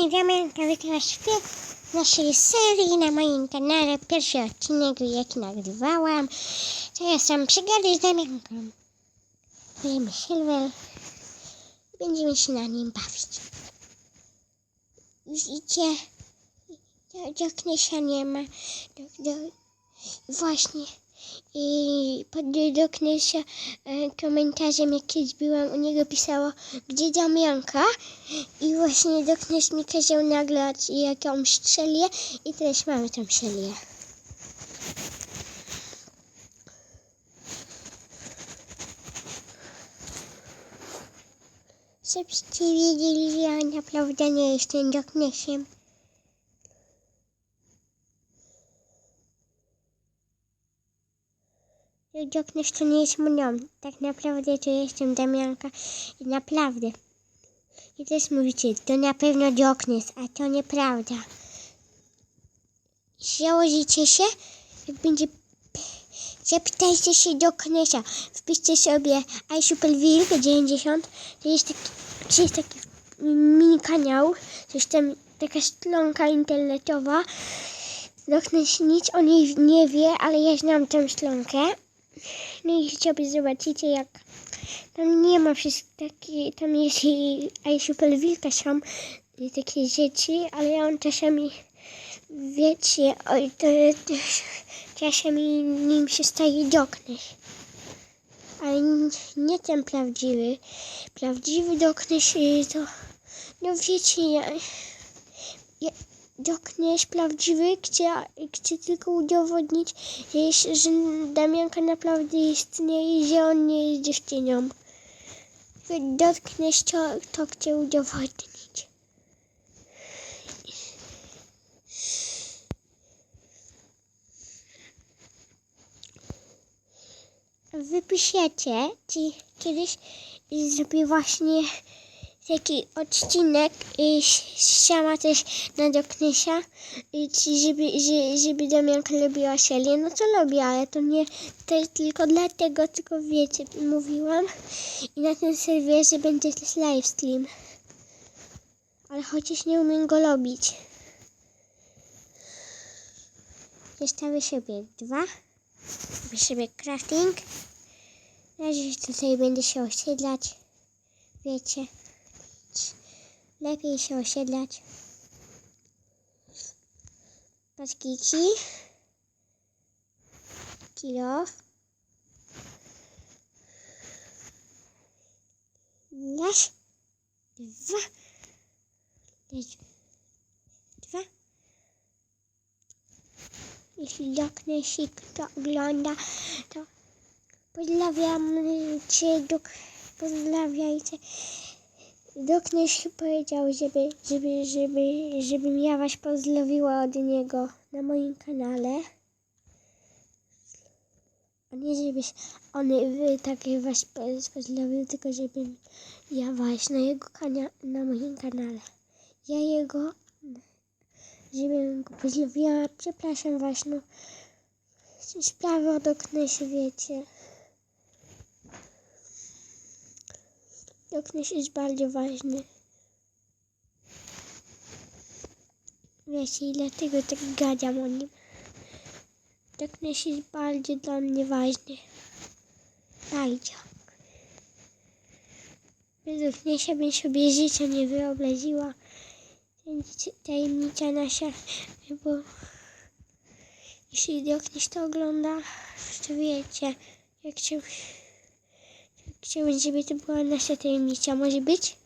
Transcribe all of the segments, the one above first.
Pani Damianka wykryła świat naszej serii na moim kanale. Pierwszy odcinek, jaki nagrywałam. Teraz są przygody z Damianką. Będziemy Silver będziemy się na nim bawić. Widzicie? Do, do Kniesia nie ma. Do, do, właśnie. I pod Kniesia e, komentarzem jakieś byłam, u niego pisało, gdzie Damianka? I właśnie do Knieś mi kazał nagrać jakąś strzelię i teraz mamy tą strzelię. Żebyście wiedzieli, że ja naprawdę nie jestem Doknesiem. Doknes to nie jest mną. Tak naprawdę to jestem Damianka. I naprawdę. I też mówicie, to na pewno Doknes, a to nieprawda. Założycie się, jak będzie... Zapytajcie się Doknesa. Wpiszcie sobie iSuperWilk 90. To jest taki, to jest taki mini kanał. To jest tam taka stronka internetowa. Doknes nic o niej nie wie, ale ja znam tę stronkę. No i sobie zobaczycie jak tam nie ma wszystkich takich, tam jest i super wilka są i takie rzeczy, ale on czasami wiecie, oj, to, to czasami nim się staje doknes. Ale nie ten prawdziwy. Prawdziwy doknes y, to, no wiecie, ja, ja, Doknes prawdziwy chce, chce tylko udowodnić, że, jest, Damianka naprawdę istnieje i że on nie jest dziewczyną. Dotknąć to, to chce udowodnić. Wypiszecie, czy kiedyś zrobię właśnie taki odcinek i sama też na Doknesia, i żeby, że, żeby Damianka lubiła serię, no to lubię, ale to nie to tylko dlatego, tylko wiecie, mówiłam i na tym serwerze będzie też livestream, ale chociaż nie umiem go robić. Zostawię sobie dwa, robię sobie crafting, na razie tutaj będę się osiedlać, wiecie lepiej się osiedlać. Paskiki. Kilof. Raz. Dwa. Dwa. Jeśli Doknesik to ogląda, to pozdrawiam cię, dok, pozdrawiajcie. Doknes powiedział, żeby, żeby, żeby, żebym ja was pozdrowiła od niego na moim kanale. A nie żebyś on wy, tak was pozdrowił, tylko żebym ja was na jego kana- na moim kanale. Ja jego, żebym go pozdrowiła. Przepraszam was, no. Sprawy od wiecie. Doknes jest bardzo ważny. Wiecie, i dlatego tak gadam o nim. Doknes jest bardzo dla mnie ważny. Bardzo. Bez Doknesia bym sobie życia nie wyobraziła. Tajemnica nasza, bo jeśli Doknes to ogląda, to wiecie, jak się Chciałbym, żeby to była nasza tajemnica. Może być?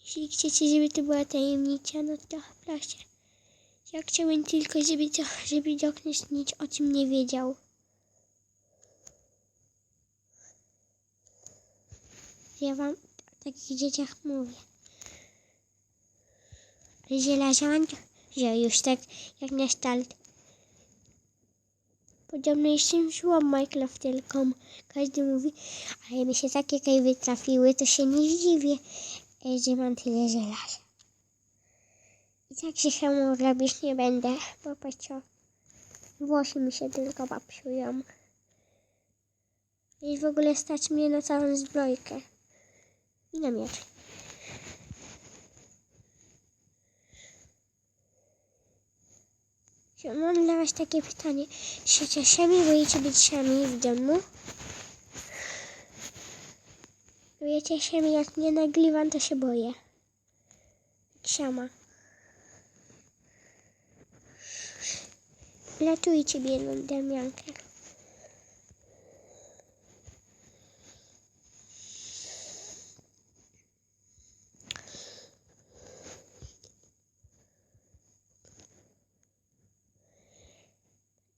Jeśli chcecie, żeby to była tajemnica, no to proszę. Ja chciałbym tylko, żeby to, żeby Doknes nic o tym nie wiedział. Ja wam o takich dzieciach mówię. Ale żelazian, że już tak jak na start. Podobno jeszcze szłam Minecrafterką. Każdy mówi, ale mi się takie kajwy trafiły, to się nie zdziwię, e, że mam tyle żelaza. I tak się samą robić nie będę, bo po co? Włosy mi się tylko popsują. I w ogóle stać mnie na całą zbrojkę. I na miecz. Mam dla was takie pytanie. Czy czasami boicie być sami w domu? Wiecie, sami jak nie nagrywam, to się boję. Jak sama. Latujcie biedną Damiankę.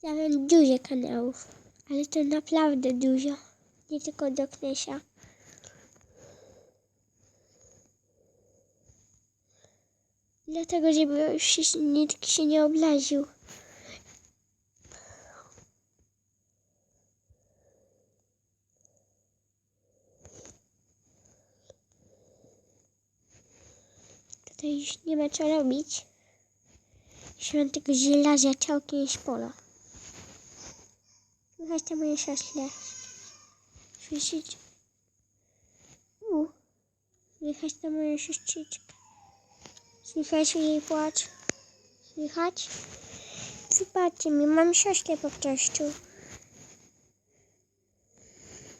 Ja mam dużo kanałów, ale to naprawdę dużo. Nie tylko do Knesia. Dlatego, żeby się, nikt się nie obraził. Tutaj już nie ma co robić. Już mam tego żelaza całkiem z pola. Te moje szaszle. Słyszeć? U. Słychać to moją siostrzyczkę. Słychać jej płacz? Słychać? Zobaczcie mi, mam siostrę po prostu.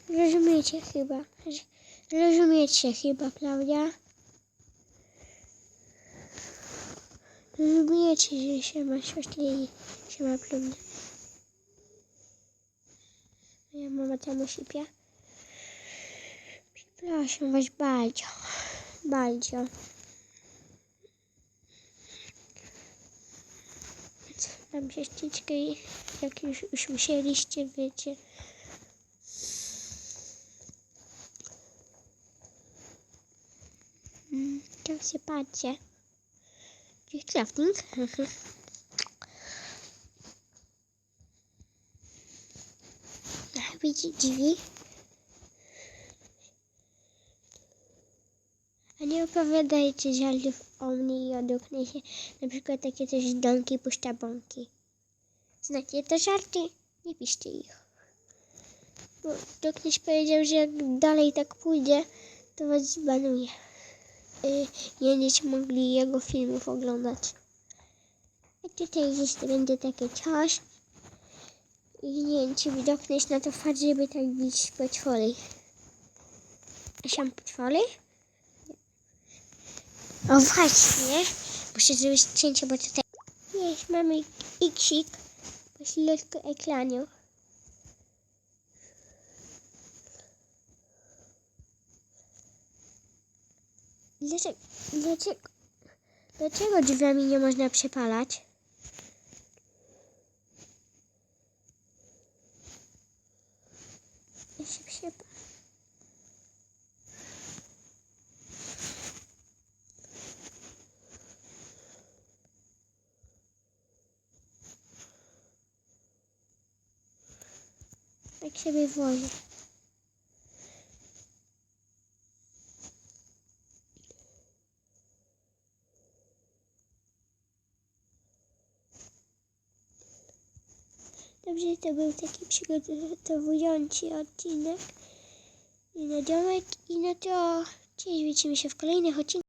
Rozumiecie chyba. Roz- Rozumiecie chyba, prawda? Rozumiecie, że się ma siostrę i się ma plumę. Moja mama tam usypia. Przepraszam was bardzo. Bardzo. Mam siostryczkę i jak już, musieliście, wiecie. Mm, Teraz się patrzcie. Crafting. Widzicie drzwi? A nie opowiadajcie żartów o mnie i o Duknesie. Na przykład takie coś donki puszcza bąki. Znacie te żarty? Nie piszcie ich. Bo Duknes powiedział, że jak dalej tak pójdzie, to was zbanuje. Yy, nie będziecie mogli jego filmów oglądać. A tutaj to będzie takie coś. Wiem, czy widoknąć na to fakt, żeby tak bić potwory. A sam potwory? O właśnie, muszę zrobić cięcie, bo tutaj jest, mamy xik po środku ekranu. Dlaczego, dlaczego, dlaczego drzwiami nie można przepalać? Ja się przepa- Tak sobie włożę. Dobrze, to był taki przygotowujący odcinek. I na domek. I no to cześć, widzimy się w kolejnych odcinkach.